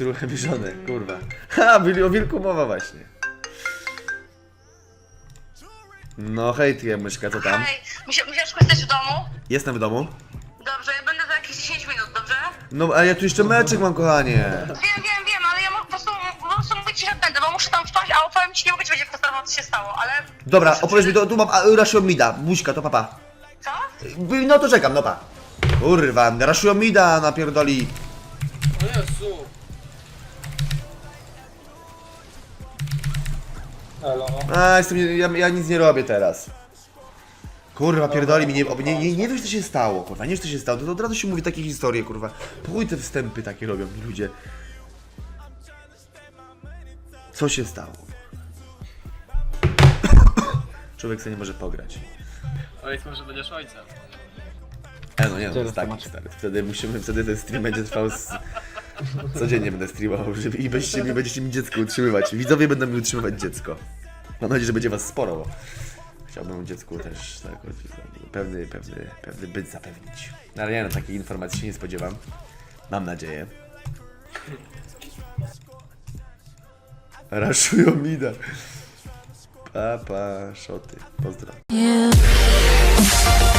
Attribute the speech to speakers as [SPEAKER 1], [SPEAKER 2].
[SPEAKER 1] Ruchem żony, kurwa. Ha, byli o wilku mowa właśnie. No hej ty, myszka, co tam?
[SPEAKER 2] Hej, Misia- Misiaczku, jesteś w domu?
[SPEAKER 1] Jestem w domu?
[SPEAKER 2] Dobrze, ja będę za jakieś 10 minut, dobrze?
[SPEAKER 1] No, a ja tu jeszcze meczek mam, kochanie.
[SPEAKER 2] Wiem, wiem, wiem, ale ja mo- po prostu, po prostu mówię ci, że będę, bo muszę tam wpaść, a opowiem ci, nie mogę ci powiedzieć, jak co się stało, ale...
[SPEAKER 1] Dobra, opowiedz mi, to, tu mam a, Mida, buźka, to papa.
[SPEAKER 2] Co?
[SPEAKER 1] No to czekam, no pa. Kurwa, Rashio Mida napierdoli.
[SPEAKER 3] O Jezu!
[SPEAKER 4] Elo.
[SPEAKER 1] A, jestem, ja, ja nic nie robię teraz. Kurwa, pierdoli mi, nie, nie, nie, nie wiesz co się stało, kurwa, nie wiesz co się stało, to, to od razu się mówi takie historie, kurwa. Chuj te wstępy takie robią mi ludzie. Co się stało? Człowiek sobie nie może pograć.
[SPEAKER 3] Ojciec może będziesz ojcem.
[SPEAKER 1] E, no nie, no, to jest taki stary. Wtedy musimy, wtedy ten stream będzie trwał z... Codziennie będę streamował, żeby i będziecie mi, będziecie mi dziecko utrzymywać. Widzowie będą mi utrzymywać dziecko. Mam nadzieję, że będzie was sporo, chciałbym dziecku też tak, pewny, pewny, pewny byt zapewnić. No, ale nie no, takiej informacji się nie spodziewam. Mam nadzieję. Raszują mida. Pa, pa, szoty. Pozdro.
[SPEAKER 5] You